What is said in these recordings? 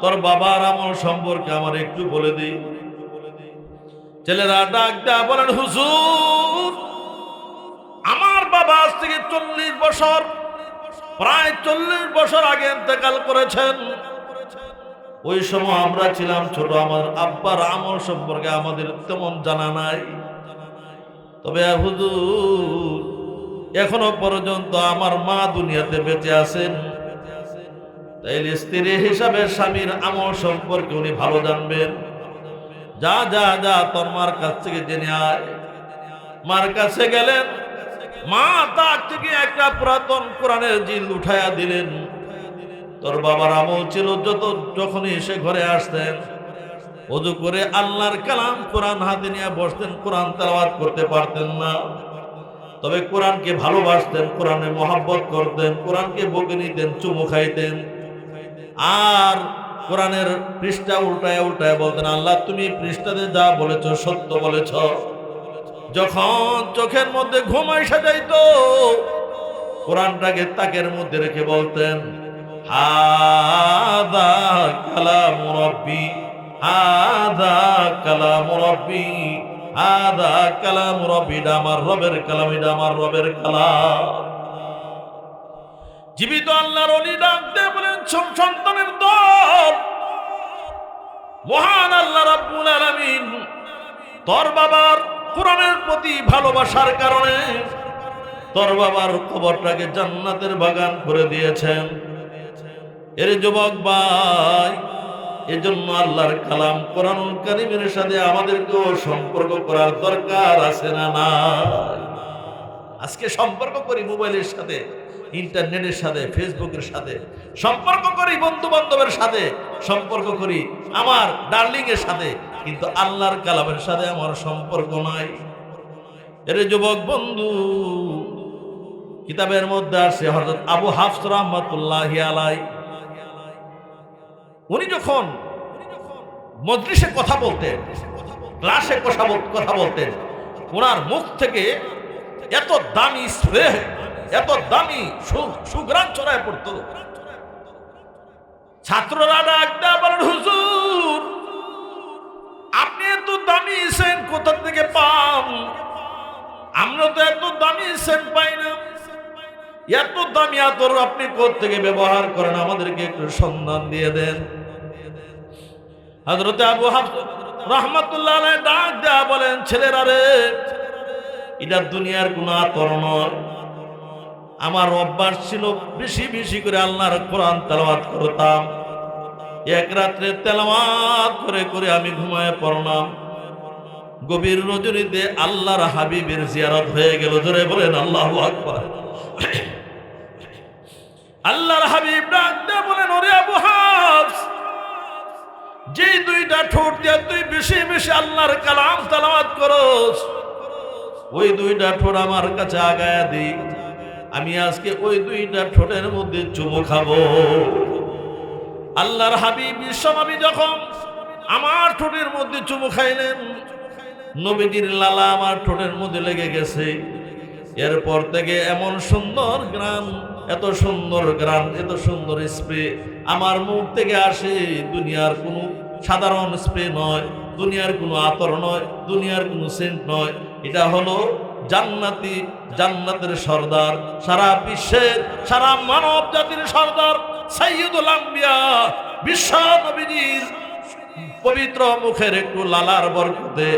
তোর বাবার আমল সম্পর্কে আমার একটু বলে দিই ছেলেরা ডাক দেয়া বলেন, হুজুর, আমার বাবা আজ থেকে চল্লিশ বছর, প্রায় চল্লিশ বছর আগে ইন্তেকাল করেছেন। ওই সময় আমরা ছিলাম ছোট, আমার আব্বার আমল সম্পর্কে আমাদের তেমন জানা নাই। তবে হুজুর এখনও পর্যন্ত আমার মা দুনিয়াতে বেঁচে আছেন। তাইলে স্ত্রী হিসাবে স্বামীর আমল সম্পর্কে উনি ভালো জানবেন। যা যা যা তোর মার কাছ থেকে জেনে আয়। মার কাছে গেলেন, মা তার থেকে একটা পুরাতন কোরআনের জিল উঠাইয়া দিলেন। তোর বাবার আমল ছিল যত, যখনই এসে ঘরে আসতেন। অজু করে আল্লাহর কালাম কোরআন হাতে নিয়ে বসতেন, কোরআন তালাওয়াত করতে পারতেন না। তবে কোরআনকে ভালোবাসতেন, কোরআনে মহাব্বত করতেন, কোরআনকে বকে নিতেন, চুমু খাইতেন। আর কোরআনের পৃষ্ঠা উল্টায় উল্টায় বলতেন, আল্লাহ, তুমি পৃষ্ঠাতে যা বলেছ, সত্য বলেছ। যখন চোখের মধ্যে ঘুম এসে যাইত, কোরআনটাকে তাকের মধ্যে রেখে বলতেন, হাদা কালাম রব্বি, হাদা কালাম রব্বি। হাদা কালাম এটা আমার রবের কালাম আমার রবের কালাম। জীবিত আল্লাহর অলি ডাক দিয়ে বলেন সন্তানের দল। মহান আল্লাহ রাব্বুল আলামিন, তোর বাবার কোরআনের প্রতি ভালোবাসার কারণে তোর বাবার খবরটাকে জান্নাতের বাগান করে দিয়েছেন। এর যুবক ভাই এজন্য আল্লাহর কালাম কোরআনুল কারিমের সাথে আমাদেরকেও সম্পর্ক করার দরকার আছে না না আজকে সম্পর্ক করি মোবাইলের সাথে, ইন্টারনেটের সাথে, ফেসবুকের সাথে, সম্পর্ক করি বন্ধু বান্ধবের সাথে, সম্পর্ক করি আমার ডার্লিং এর সাথে, কিন্তু আল্লাহর কালামের সাথে আমার সম্পর্ক নাই। এর যুবক বন্ধু, কিতাবের মধ্যে আছে হযরত আবু হাফস রহমাতুল্লাহি আলাই উনি যখন মজলিসে কথা বলতেন, ক্লাসে কথা কথা বলতেন ওনার মুখ থেকে এত দামি স্প্রে এত দামি সু- সুঘ্রাণ ছড়ায় পড়তো। ছাত্ররা ডাকতে বলেন, হুজুর, আপনি এত দামি সেন্ট কোথা থেকে পান? আমরা তো এত দামি সেন্ট পাই না। এত দামি আতর আপনি থেকে ব্যবহার করেন? আমাদেরকে একটু সন্ধান দিয়ে দেন। হজরত আবু হাফস রহমতুল্লাহ ডাক দেয়া বলেন, ছেলেরা রে, এটা দুনিয়ার কোনো আতর নয়। আমার অভ্যাস ছিল বেশি বেশি করে আল্লাহর কোরআন তেলাওয়াত করতাম। এক রাত্রে তেলাওয়াত করে করে আমি ঘুমায় পড়লাম। গভীর রজনীতে আল্লাহর হাবিবের জিয়ারত হয়ে গেল। জোরে বলেন, আল্লাহ আকবার। আল্লাহর হাবিব ডাক দিয়ে বলেন, ওরে আবু হাফস যেই দুইটা ঠোঁট দিয়ে তুই বেশি বেশি আল্লাহর কালাম তালাওয়াত করস, ওই দুইটা ঠোঁট আমার কাছে আগায়া দি। আমি আজকে ওই দুইটা ঠোঁটের মধ্যে চুমু খাব। আল্লাহর হাবিব, বিশ্বনবী যখন আমার ঠোঁটের মধ্যে চুমু খাইলেন, নবীজির লালা আমার ঠোঁটের মধ্যে লেগে গেছে। এরপর থেকে এমন সুন্দর গ্রাম, এত সুন্দর গ্রাম, এত সুন্দর স্প্রে। আমার মুখ থেকে আসে, দুনিয়ার কোনো সাধারণ স্প্রে নয়, দুনিয়ার কোনো আতর নয়, দুনিয়ার কোনো সেন্ট নয়। এটা হলো জান্নাতি, জান্নাতের সর্দার, সারা বিশ্বের, সারা মানব জাতির সর্দার সাইয়দুল আম্বিয়া, বিশ্ব পবিত্র মুখের একটু লালার বরকতে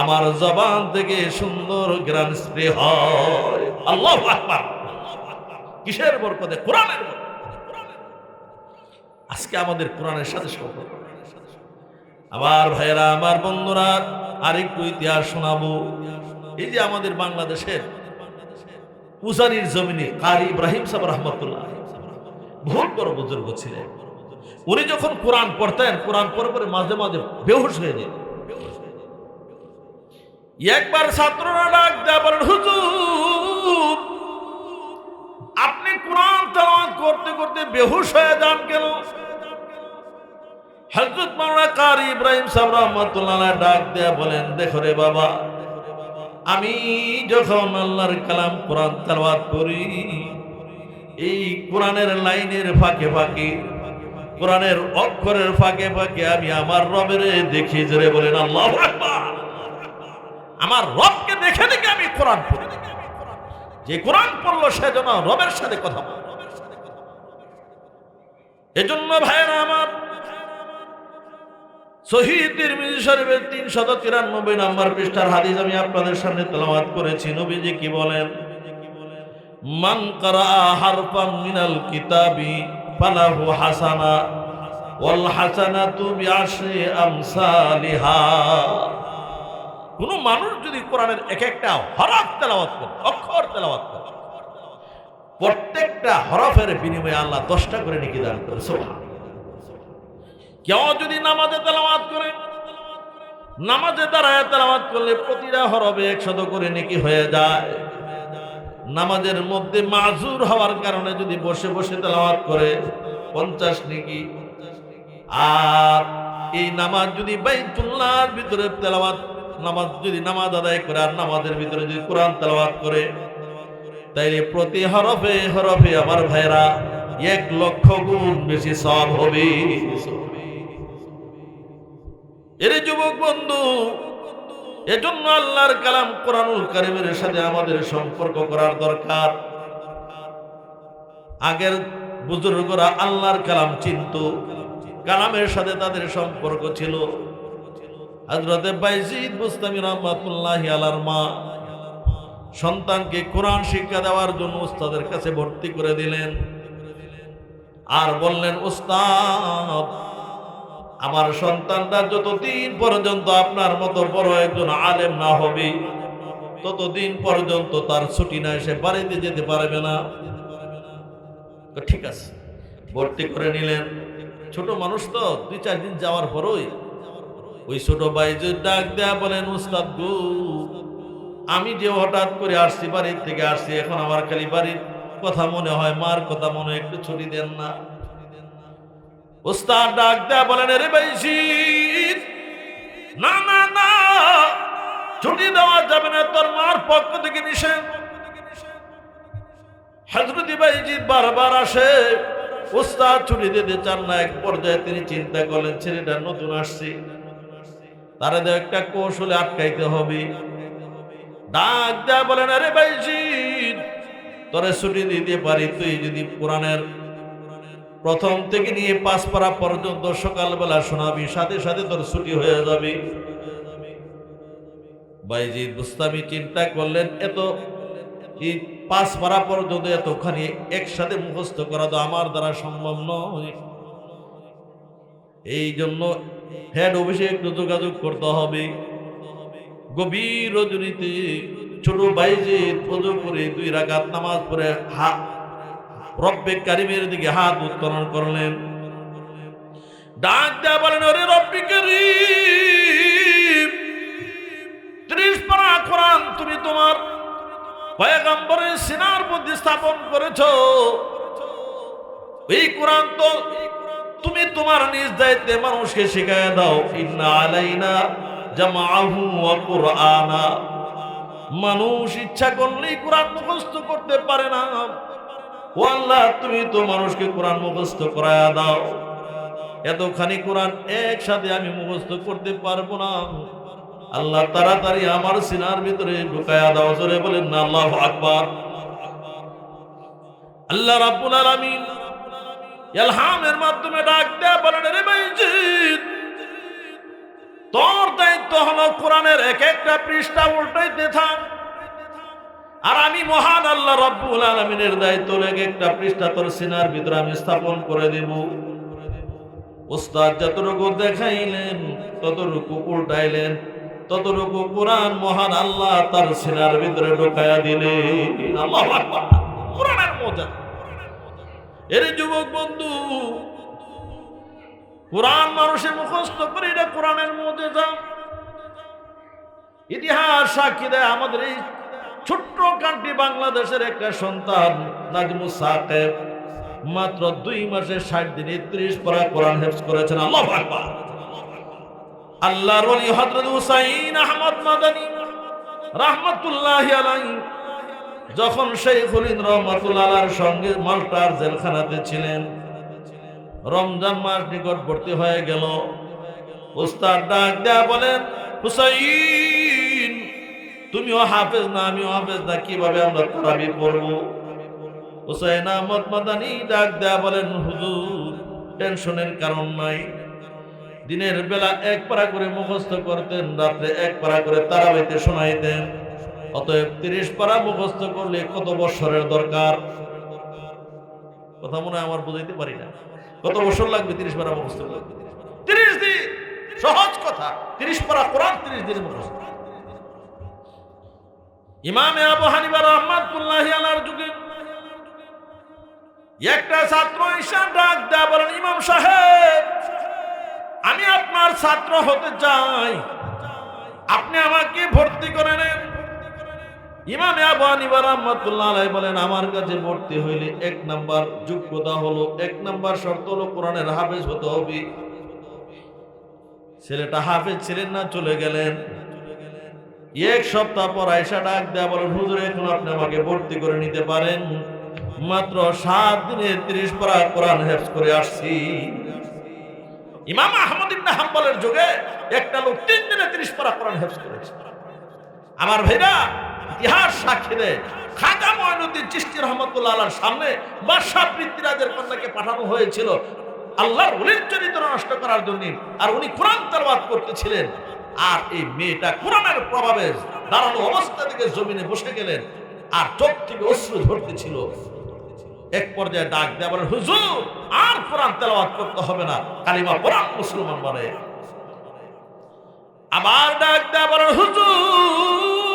আমার জবান থেকে সুন্দর গ্রাম স্প্রে হয়। আল্লাহ আকবার। কিসের কোরআনের আজকে আমাদের কোরআনের সাথে সম্পর্ক। আমার ভাইয়েরা, আমার বন্ধুরা, আরেকটু ইতিহাস শোনাবো। এই যে আমাদের বাংলাদেশের উজানির জমিনে কারি ইব্রাহিম সাহেব রহমতুল্লাহ বহুত বড় বুজুর্গ ছিলেন। উনি যখন কোরআন পড়তেন, কোরআন পড়ে পরে মাঝে মাঝে বেহুশ হয়ে যেত একবার ছাত্ররা ডাক দেয়া বলেন, হুজুর, আপনি কোরআন তেলাওয়াত করতে করতে বেহুশ হয়ে যান কেন? হযরত মাওলানা কারি ইব্রাহিম সাহেব রহমাতুল্লাহ ডাক দেয়া বলেন, দেখো রে বাবা, আমি যখন আল্লাহর কালাম কোরআন তেলাওয়াত করি, এই কোরআনের লাইনের ফাঁকে ফাঁকে, কোরআনের অক্ষরের ফাঁকে ফাঁকে আমি আমার রবের দেখি জোরে বলেন, আল্লাহ আমার রবকে দেখে দেখে আমি কোরআন পড়ি। যে কোরআন পড়ল সে যেন রবের সাথে কথা বলে। এজন্য ভাইয়েরা আমার শহীদ তিরমিজি শরীফের তিনশত তিরানব্বই নম্বর পৃষ্ঠার হাদিস আমি আপনাদের সামনে তেলাওয়াত করেছি। নবীজি কি বলেন? মান কারা হারফাম মিনাল কিতাবি ফালাহু হাসানা ওয়াল হাসানাতু বিআশরি আমসালিহা। কোন মানুষ যদি কোরআনের এক একটা হরফ তেলাওয়াত করে, অক্ষর তেলাওয়াত করে, প্রত্যেকটা হরফের বিনিময়ে আল্লাহ দশটা করে নাকি দান করে কেউ যদি নামাজে তেলাওয়াত করে, নামাজে দাঁড়ায় তেলাওয়াত করলে প্রতিটা হরফে একশত করে নাকি হয়ে যায়। নামাজের মধ্যে মাজুর হওয়ার কারণে যদি বসে বসে তেলাওয়াত করে, পঞ্চাশ নাকি। আর এই নামাজ যদি বাইতুল্লাহর ভিতরে তেলাওয়াত নামাজ যদি নামাজ আদায় করে আর নামাজের ভিতরে যদি কোরআন তেলাওয়াত করে, তাইলে প্রতি হরফে হরফে আমার ভাইরা এক লক্ষ গুণ বেশি সব হবে। এর যুবক বন্ধু, এজন্য আল্লাহর কালাম কোরআনুল কারিমের সাথে আমাদের সম্পর্ক করার দরকার। আগের বুজুর্গরা আল্লাহর কালাম চিনত, কালামের সাথে তাদের সম্পর্ক ছিল। হজরতে বাইজিদ মুস্তামি রহমাতুল্লাহ আলার মা সন্তানকে কোরআন শিক্ষা দেওয়ার জন্য উস্তাদের কাছে ভর্তি করে দিলেন। আর বললেন, উস্তাদ, আমার সন্তানটা যতদিন পর্যন্ত আপনার মতো বড় একজন আলেম না হবে, ততদিন পর্যন্ত তার ছুটি না এসে বাড়িতে যেতে পারবে না। ঠিক আছে, ভর্তি করে নিলেন। ছোট মানুষ তো দুই চার দিন যাওয়ার পরই ওই ছোট ভাই যে ডাক দেয়া বলেন উস্তাদ গু, আমি যে হঠাৎ করে আসছি, বাড়ির থেকে আসছি, এখন আমার খালি বাড়ির কথা মনে হয়, মার কথা মনে একটু ছুটি দেন না। উস্তাদ ডাক দেয়া বলেন রে বাইশি না না না, ছুটি দেওয়া যাবে না, তোর মার পক্ষ থেকে নিষেধ। হজরত বাইজিৎ বারবার আসে উস্তাদ ছুটি দিতে চান না। এক পর্যায়ে তিনি চিন্তা করলেন, ছেলেটা নতুন আসছে। তারা একটা কৌশলে আটকাইতে হবে। ডাক দেয়া বলেন আরে বাইজিৎ তোরে ছুটি দিতে পারি, তুই যদি কোরআনের প্রথম থেকে নিয়ে পাঁচ পারা পর্যন্ত সকালবেলা শোনাবি, সাথে সাথে তোর ছুটি হয়ে যাবে। বাইজিৎ বুস্তামি চিন্তা করলেন, এত পাঁচ পারা পর্যন্ত এতখানি একসাথে মুখস্থ করা তো আমার দ্বারা সম্ভব নয়। এই জন্য হেড অফিসে যোগাযোগ করতে হবে। গভীর রজনীতে ছোট বাইজে পুজো করে দুই রাগাত নামাজ পড়ে হাত রব্বে কারিমের দিকে হাত উত্তোলন করলেন। ডাক দেয়া বলেন, ওরে রব্বি কারিম, ত্রিশ পারা কোরআন তুমি তোমার পয়গম্বরের সিনার মধ্যে স্থাপন করেছ। এই কোরআন তো তুমি তোমার নিজ দায়িত্বে মানুষকে শিখায় দাও, ইন্না আলাইনা জামাহু ওয়া কুরআনা। মানুষ ইচ্ছা করলেই কোরআন মুখস্থ করতে পারে না। ও আল্লাহ, তুমি তো মানুষকে কোরআন মুখস্থ করায়া দাও। এতখানি কোরআন একসাথে আমি মুখস্থ করতে পারব না। আল্লাহ, তাড়াতাড়ি আমার সিনার ভিতরে ঢুকায়া দাও, জোরে বলেন না আল্লাহ আকবার। আল্লাহ রাব্বুল আলামিন ইলহামের মাধ্যমে ডাক দেয়া বলেন রে বাইজিৎ তোর দায়িত্ব হলো কোরআনের এক একটা পৃষ্ঠা উল্টাইতে থাক। আর আমি মহান আল্লাহ রব্বুল আলমিনের দায়িত্ব এক একটা পৃষ্ঠা তোর সিনার ভিতরে আমি স্থাপন করে দেব। উস্তাদ যতটুকু দেখাইলেন, ততটুকু উল্টাইলেন, ততটুকু কোরআন মহান আল্লাহ তার সিনার ভিতরে ঢোকায়া দিলেন। আল্লাহ কোরআনের মজা। এর যুবক বন্ধু, কোরআন মানুষের মুখস্থ করে এটা কোরআনের মধ্যে যা ইতিহাস সাক্ষী দেয় আমাদের এই ছোট্ট কান্ট্রি বাংলাদেশের একটা সন্তান, নাজমুস সাহেব মাত্র দুই মাসে ষাট দিনে ত্রিশ পারা কোরআন হেফজ করেছেন। আল্লাহ আকবার। আল্লাহর ওলি হুসাইন আহমদ মাদানী রাহমাতুল্লাহি যখন খলিন রহমাতুল্লাহর সঙ্গে মাল্টার জেলখানাতে ছিলেন, রমজান মাস নিকটবর্তী হয়ে গেল। উস্তাদ ডাক দেয়া বলেন, হুসাইন, তুমিও হাফেজ না, আমিও হাফেজ না, কীভাবে আমরা তারাবি পড়ব? হুসাইন আহমদ মাদানি ডাক দেয়া বলেন, হুজুর, টেনশনের কারণ নাই। দিনের বেলা এক পারা করে মুখস্থ করতেন, রাত্রে এক পারা করে তারাবিতে শোনাইতেন। অতএব তিরিশ পারা মুখস্থ করলে কত বৎসরের দরকার? কথা মনে হয় আমার বুঝাইতে পারি না। কত বছর লাগবে তিরিশ পারা মুখস্থ করতে? তিরিশ দিন! সহজ কথা। তিরিশ পারা কোরআন, তিরিশ দিন মুখস্থ। ইমামে আবু হানিবা রহমাতুল্লাহি আলার যুগে একটা ছাত্র ঈশান ডাক দেয়া বলেন, ইমাম সাহেব, আমি আপনার ছাত্র হতে চাই। আপনি আমাকে ভর্তি করে নেন। ইমামে আবু হানিফা রাহমাতুল্লাহ আলাইহি বলেন, আমার কাছে ভর্তি হইলে এক নাম্বার যোগ্যতা হলো, এক নাম্বার শর্ত হলো কোরআনের হাফেজ হতে হবে। ছেলেটা হাফেজ ছিলেন না, চলে গেলেন। এক সপ্তাহ পর আয়সা ডাক দেয়া বলেন, হুজুর, এখন আপনি আমাকে ভর্তি করে নিতে পারেন। মাত্র সাত দিনে তিরিশ পারা কোরআন হেফজ করে আসছি। ইমাম আহমদ ইবনে হাম্বলের যুগে একটা লোক তিন দিনে তিরিশ পারা কোরআন হেফজ করেছে। আমার ভাইরা ইতিহাস সাক্ষী দেয় খাজা ময়নুদ্দিন চিস্তি রহমতুল্লাহ সামনে বাদশাহ পৃথ্বীরাজের কন্যাকে পাঠানো হয়েছিল। আল্লাহর অলির চরিত্র নষ্ট করার জন্য আর উনি কোরআন তেলাওয়াত করতেছিলেন। আর এই মেয়েটা কোরআনের প্রভাবে দাঁড়ানো অবস্থা থেকে জমিনে বসে গেলেন আর চোখ থেকে অশ্রু ধরতেছিল এক পর্যায়ে ডাক দেয়া বলেন হুজুর, আর কোরআন তেলাওয়াত করতে হবে না। কালিমা কোরআন মুসলমান বলে। আবার ডাক দেয়া বলেন হুজুর